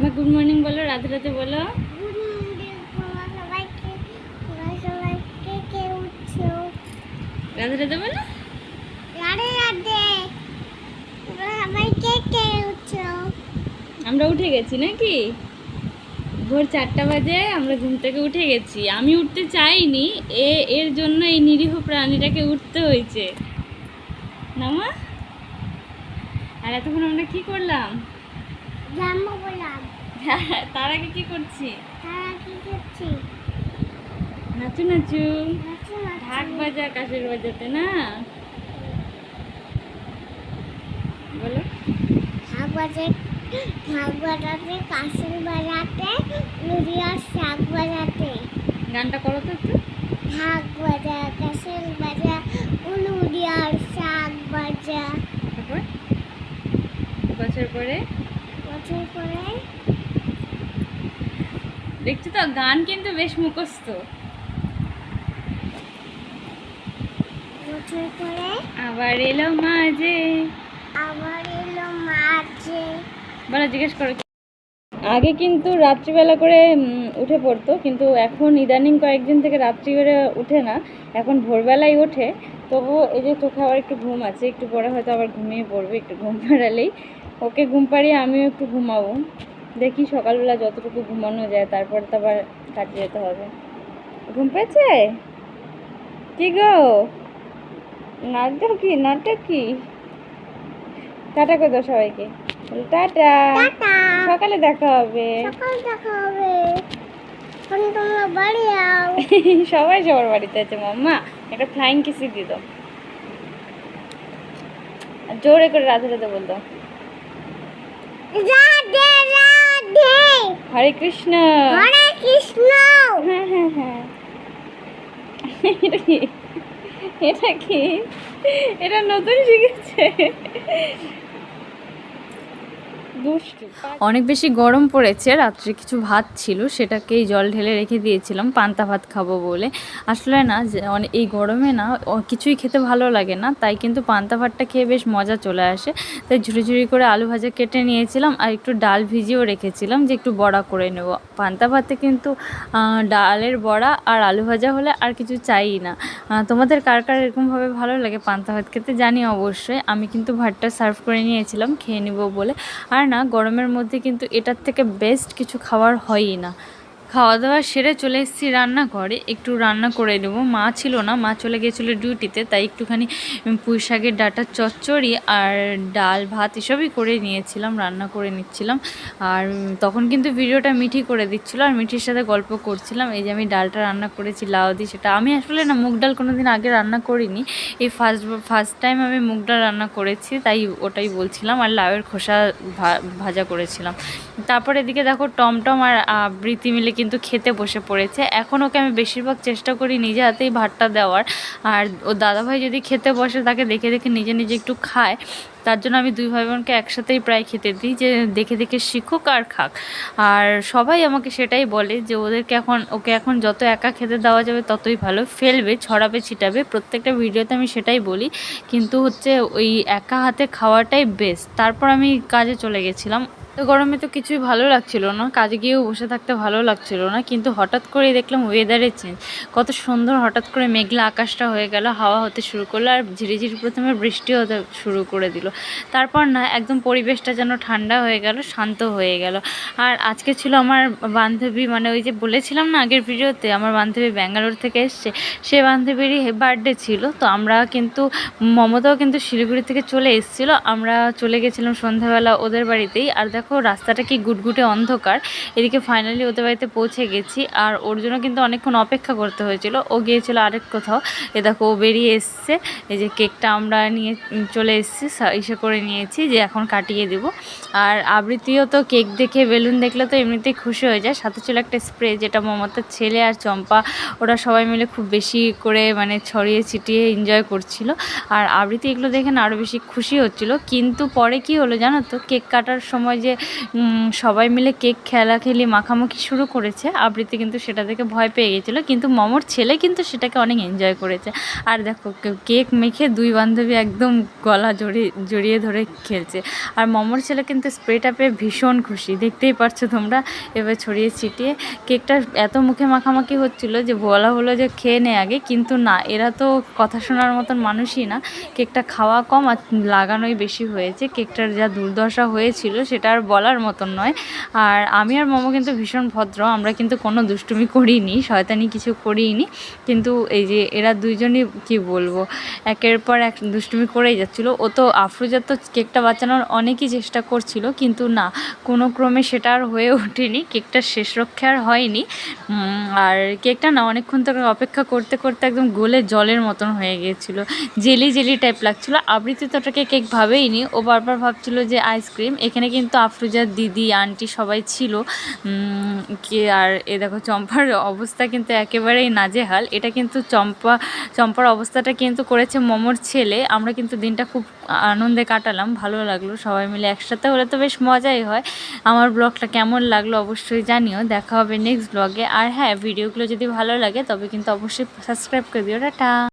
মা good morning বলো রাতে রাতে বলো। রাতে রাতে বলো। কে উঠছো আমরা উঠে গেছি নাকি? ভোর চারটা বাজে, আমরা ঘুম থেকে উঠে গেছি। আমি উঠতে চাইনি, এ, এর জন্য এই নিরীহ প্রাণীটাকে উঠতে হয়েছে। নামা? আর এতক্ষণ আমরা কি করলাম? জন্ম বললাম তার আগে কি করছি? তারা কি করছি? নাচু নাচু। ঢাক বাজা কাশের বাজাতে না? বলো। শাক বাজে শাক বাজাতে কাশির বাজাতে নুরিয়ার শাক বাজাতে। গানটা করো তো একটু। শাক বাজা কাশির বাজা নুরিয়ার শাক বাজা। তারপর? বছর পরে দেখছি তো, গান কিন্তু বেশ পরে আবার এলো মাঝে। আবার এলো মাঝে বলো, জিজ্ঞেস করো আগে কিন্তু রাত্রিবেলা করে উঠে পড়তো, কিন্তু এখন ইদানিং কয়েকদিন থেকে রাত্রি করে উঠে না। এখন ভোরবেলায় ওঠে, তবুও এই যে চোখে আবার একটু ঘুম আছে, একটু পরে হয়তো আবার ঘুমিয়ে পড়বে, একটু ঘুম পাড়ালেই ওকে ঘুম পাড়িয়ে আমিও একটু ঘুমাবো। দেখি সকালবেলা যতটুকু ঘুমানো যায় তারপর তো আবার কাজে যেতে হবে। ঘুম পেয়েছে? কি গো? নাটক কি? নাটক কি? টাটা করে দাও সবাইকে। টাটা। সকালে দেখা হবে। সকাল দেখা হবে। এখন তোমরা বাড়ি সবাই সবার বাড়িতে আছে মাম্মা। একটা ফ্লাইং কিসি দিয়ে দাও। আর জোরে করে রাধে রাধে বল দাও রাধে রাধে। হরে কৃষ্ণ। হরে কৃষ্ণ। হ্যাঁ হ্যাঁ হ্যাঁ। এটা কি? এটা কি? এটা নতুন শিখেছে। অনেক বেশি গরম পড়েছে, রাত্রে কিছু ভাত ছিল, সেটাকেই জল ঢেলে রেখে দিয়েছিলাম, পান্তা ভাত খাব বলে। আসলে না এই গরমে না কিছুই খেতে ভালো লাগে না, তাই কিন্তু পান্তা ভাতটা খেয়ে বেশ মজা চলে আসে। তাই ঝুড়ি ঝুড়ি করে আলু ভাজা কেটে নিয়েছিলাম আর একটু ডাল ভিজিয়েও রেখেছিলাম যে একটু বড়া করে নেব। পান্তা ভাতে কিন্তু ডালের বড়া আর আলু ভাজা হলে আর কিছু চাই না। তোমাদের কার কার এরকমভাবে ভালো লাগে পান্তা ভাত খেতে জানি অবশ্যই। আমি কিন্তু ভাতটা সার্ভ করে নিয়েছিলাম, খেয়ে নিব বলে। আর না গরমের মধ্যে কিন্তু এটার থেকে বেস্ট কিছু খাবার হয়ই না। খাওয়া দাওয়া সেরে চলে এসেছি রান্নাঘরে। একটু রান্না করে নেব। মা ছিল না, মা চলে গিয়েছিল ডিউটিতে, তাই একটুখানি পুঁই শাকের ডাঁটার চচ্চড়ি আর ডাল ভাত এসবই করে নিয়েছিলাম, রান্না করে নিচ্ছিলাম। আর তখন কিন্তু ভিডিওটা মিঠি করে দিচ্ছিল আর মিঠির সাথে গল্প করছিলাম। এই যে আমি ডালটা রান্না করেছি, লাউ দিয়ে সেটা। আমি আসলে না মুগ ডাল কোনো দিন আগে রান্না করিনি। এই ফার্স্ট ফার্স্ট টাইম আমি মুগ ডাল রান্না করেছি, তাই ওটাই বলছিলাম আর লাউয়ের খোসা ভাজা করেছিলাম। তারপর এদিকে দেখো টমটম আর আবৃতি মিলে কিন্তু খেতে বসে পড়েছে। এখন ওকে আমি বেশিরভাগ চেষ্টা করি নিজে হাতেই ভাতটা দেওয়ার। আর ও দাদাভাই যদি খেতে বসে, তাকে দেখে দেখে নিজে নিজে একটু খায়। তার জন্য আমি দুই ভাই বোনকে একসাথেই প্রায় খেতে দিই যে দেখে দেখে শিখুক আর খাক। আর সবাই আমাকে সেটাই বলে যে ওদেরকে এখন, ওকে এখন যত একা খেতে দেওয়া যাবে ততই ভালো। ফেলবে, ছড়াবে, ছিটাবে, প্রত্যেকটা ভিডিওতে আমি সেটাই বলি। কিন্তু হচ্ছে ওই একা হাতে খাওয়াটাই বেস্ট তারপর আমি কাজে চলে গেছিলাম। তো গরমে তো কিছুই ভালো লাগছিল না। কাজে গিয়েও বসে থাকতে ভালো লাগছিল না। কিন্তু হঠাৎ করেই দেখলাম ওয়েদারের চেঞ্জ কত সুন্দর হঠাৎ করে মেঘলা আকাশটা হয়ে গেল, হাওয়া হতে শুরু করল আর ঝিরিঝিরি প্রথমে বৃষ্টি হতে শুরু করে দিল। তারপর না, একদম পরিবেশটা যেন ঠান্ডা হয়ে গেল, শান্ত হয়ে গেল। আর আজকে ছিল আমার বান্ধবী মানে ওই যে বলেছিলাম না আগের ভিডিওতে, আমার বান্ধবী ব্যাঙ্গালোর থেকে এসছে। সে বান্ধবীরই বার্থডে ছিল। তো আমরা কিন্তু, মমতাও কিন্তু শিলিগুড়ি থেকে চলে এসেছিল। আমরা চলে গেছিলাম সন্ধ্যাবেলা ওদের বাড়িতেই। আর দেখো রাস্তাটা কি গুটগুটে অন্ধকার। এদিকে ফাইনালি ওদের বাড়িতে পৌঁছে গেছি। আর ওর জন্য কিন্তু অনেকক্ষণ অপেক্ষা করতে হয়েছিল। ও গিয়েছিল আরেক কোথাও। এ দেখো, ও বেরিয়ে এসছে। এই যে কেকটা আমরা নিয়ে চলে এসেছি ইসে করে নিয়েছি যে এখন কাটিয়ে দেব। আর আবৃত্তিও তো কেক দেখে, বেলুন দেখলে তো এমনিতেই খুশি হয়ে যায়। সাথে ছিল একটা স্প্রে যেটা মমতার ছেলে আর চম্পা, ওরা সবাই মিলে খুব বেশি করে মানে ছড়িয়ে ছিটিয়ে এনজয় করছিল। আর আবৃত্তি এগুলো দেখে না আরও বেশি খুশি হচ্ছিল। কিন্তু পরে কি হলো জানো তো, কেক কাটার সময় যে সবাই মিলে কেক খেলাখেলি মাখামাখি শুরু করেছে। আবৃত্তি কিন্তু সেটা দেখে ভয় পেয়ে গেছিল। কিন্তু মমর ছেলে কিন্তু সেটাকে অনেক এনজয় করেছে। আর দেখো কেক মেখে দুই বান্ধবী একদম গলা জড়িয়ে জড়িয়ে ধরে খেলছে। আর মমর ছেলে কিন্তু স্প্রেটা পেয়ে ভীষণ খুশি। দেখতেই পারছ তোমরা? এবার ছড়িয়ে ছিটিয়ে। কেকটা এত মুখে মাখামাখি হচ্ছিল যে বলা হলো যে খেয়ে নে আগে। কিন্তু না, এরা তো কথা শোনার মতন মানুষই না। কেকটা খাওয়া কম আর লাগানোই বেশি হয়েছে। কেকটার যা দুর্দশা হয়েছিল সেটা আর বলার মতন নয়। আর আমি আর মোমো কিন্তু ভীষণ ভদ্র, আমরা কিন্তু কোনো দুষ্টুমি করিনি, শয়তানি কিছু করিনি। কিন্তু এই যে এরা দুইজনই কি বলব, একের পর এক দুষ্টুমি করেই যাচ্ছিল। ও তো আফরোজা তো কেকটা বাঁচানোর অনেকই চেষ্টা করছিল, কিন্তু না, কোনো ক্রমে সেটা আর হয়ে ওঠেনি। কেকটা শেষ রক্ষে আর হয়নি। আর কেকটা না অনেকক্ষণ থেকে অপেক্ষা করতে করতে একদম গোলে জলের মতন হয়ে গিয়েছিল। জেলি জেলি টাইপ লাগছিল। আবৃত্তি তো ওটাকে কেক ভাবেইনি ও বারবার ভাবছিল যে আইসক্রিম এখানে কিন্তু আফরোজার দিদি, আন্টি সবাই ছিল। কি আর এ দেখো, চম্পার অবস্থা কিন্তু একেবারেই নাজেহাল। এটা কিন্তু চম্পা, চম্পার অবস্থাটা কিন্তু করেছে মমর ছেলে। আমরা কিন্তু দিনটা খুব আনন্দে কাটালাম, ভালো লাগল সবাই মিলে একসাথে। হলে তো বেশ মজাই হয়। আমার ব্লগটা কেমন লাগল অবশ্যই জানিও। দেখা হবে নেক্সট ব্লগে আর হ্যাঁ ভিডিওগুলো যদি ভালো লাগে, তবে কিন্তু অবশ্যই সাবস্ক্রাইব করে দিও। টাটা!